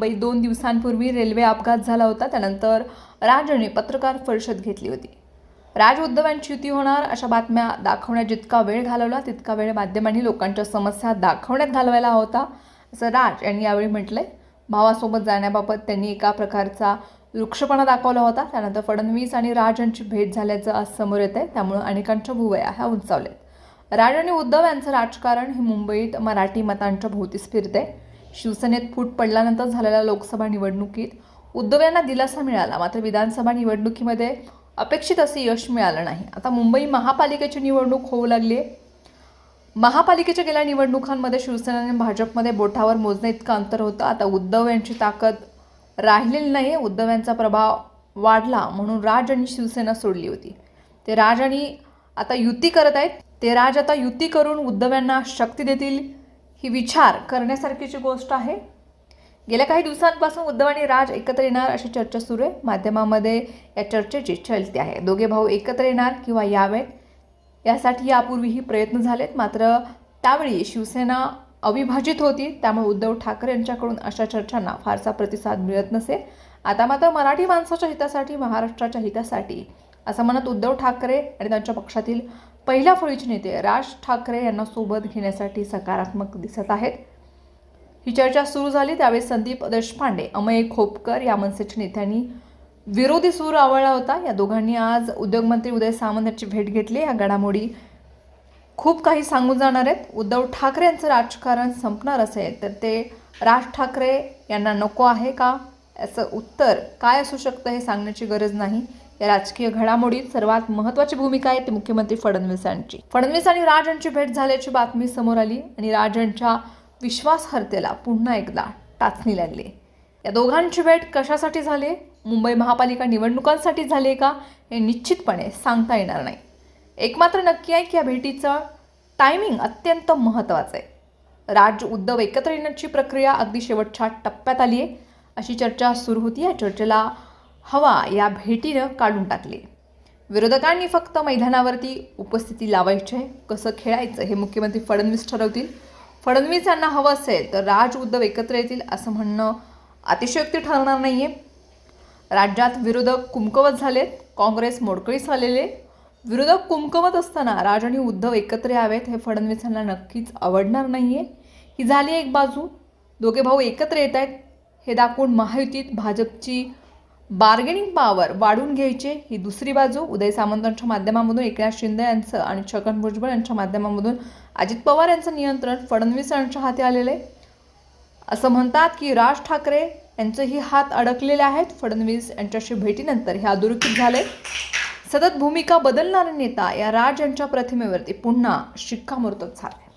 मुंबईत दोन दिवसांपूर्वी रेल्वे अपघात झाला होता. त्यानंतर राजने पत्रकार परिषद घेतली होती. राज उद्धव यांची युती होणार अशा बातम्या दाखवण्यात जितका वेळ घालवला तितका वेळ माध्यमांनी लोकांच्या समस्या दाखवण्यात घालवायला होता असं राज यांनी यावेळी म्हटलंय. भावासोबत जाण्याबाबत त्यांनी एका प्रकारचा वृक्षपणा दाखवला होता. त्यानंतर फडणवीस आणि राज यांची भेट झाल्याचं आज समोर येत आहे त्यामुळं अनेकांच्या भुवया ह्या उंचावल्यात. राज आणि उद्धव यांचं राजकारण हे मुंबईत मराठी मतांच्या भोवतीच फिरते शिवसेनेत फूट पडल्यानंतर झालेल्या लोकसभा निवडणुकीत उद्धव यांना दिलासा मिळाला. मात्र विधानसभा निवडणुकीमध्ये अपेक्षित असे यश मिळालं नाही. आता मुंबई महापालिकेची निवडणूक होऊ लागली आहे. महापालिकेच्या गेल्या निवडणुकांमध्ये शिवसेनेने भाजपमध्ये बोटावर मोजणे इतकं अंतर होतं. आता उद्धव यांची ताकद राहिलेली नाही उद्धव यांचा प्रभाव वाढला म्हणून राज आणि शिवसेना सोडली होती. ते राज आणि आता युती करत आहेत. ते राज आता युती करून उद्धव यांना शक्ती देतील. ही विचार करण्यासारखीची गोष्ट आहे. गेल्या काही दिवसांपासून उद्धव आणि राज एकत्र येणार अशी चर्चा सुरू आहे. माध्यमामध्ये या चर्चेची चलती आहे. दोघे भाऊ एकत्र येणार किंवा यावेत यासाठी यापूर्वीही प्रयत्न झालेत. मात्र त्यावेळी शिवसेना अविभाजित होती. त्यामुळे उद्धव ठाकरे यांच्याकडून अशा चर्चांना फारसा प्रतिसाद मिळत नसे. आता मात्र मराठी माणसाच्या हितासाठी महाराष्ट्राच्या हितासाठी असं म्हणत उद्धव ठाकरे आणि त्यांच्या पक्षातील पहिल्या फळीचे नेते राज ठाकरे यांना सोबत घेण्यासाठी सकारात्मक दिसत आहेत. ही चर्चा सुरू झाली त्यावेळी संदीप देशपांडे अमय खोपकर या मनसेच्या नेत्यांनी विरोधी सूर आवळला होता. या दोघांनी आज उद्योगमंत्री उदय सामंत यांची भेट घेतली. या घडामोडी खूप काही सांगून जाणार आहेत. उद्धव ठाकरे यांचं राजकारण संपणार असेल तर ते राज ठाकरे यांना नको आहे का? याचं उत्तर काय असू शकतं हे सांगण्याची गरज नाही. या राजकीय घडामोडीत सर्वात महत्त्वाची भूमिका आहे ती मुख्यमंत्री फडणवीस यांची. फडणवीस आणि राज यांची भेट झाल्याची बातमी समोर आली आणि राज यांच्या विश्वासहर्तेला पुन्हा एकदा टाचणी लागली. या दोघांची भेट कशासाठी झाली? मुंबई महापालिका निवडणुकांसाठी झाली का? हे निश्चितपणे सांगता येणार नाही. एक मात्र नक्की आहे की या भेटीचं टायमिंग अत्यंत महत्त्वाचं आहे. राज उद्धव एकत्र येण्याची प्रक्रिया अगदी शेवटच्या टप्प्यात आली आहे अशी चर्चा सुरू होती. या चर्चेला हवा या भेटीनं काढून टाकले. विरोधकांनी फक्त मैदानावरती उपस्थिती लावायची आहे कसं खेळायचं हे मुख्यमंत्री फडणवीस ठरवतील. फडणवीस यांना हवं असेल तर राज उद्धव एकत्र येतील असं म्हणणं अतिशयोक्ती ठरणार नाही आहे राज्यात विरोधक कुमकवत झालेत काँग्रेस मोडकळीस आलेले विरोधक कुमकवत असताना राज आणि उद्धव एकत्र यावेत हे फडणवीस यांना नक्कीच आवडणार नाही आहे ही झाली एक बाजू. दोघे भाऊ एकत्र येत आहेत हे दाखवून महायुतीत भाजपची बार्गेनिंग पॉवर वाढून घ्यायचे ही दुसरी बाजू. उदय सामंतांच्या माध्यमामधून एकनाथ शिंदे यांचं आणि छगन भुजबळ यांच्या माध्यमामधून अजित पवार यांचं नियंत्रण फडणवीस यांच्या हाती आलेले. असं म्हणतात की राज ठाकरे यांचेही हात अडकलेले आहेत. फडणवीस यांच्याशी भेटीनंतर हे अधोरेखित झाले. सतत भूमिका बदलणारे नेता या राज यांच्या प्रतिमेवरती पुन्हा शिक्कामोर्तब झाले.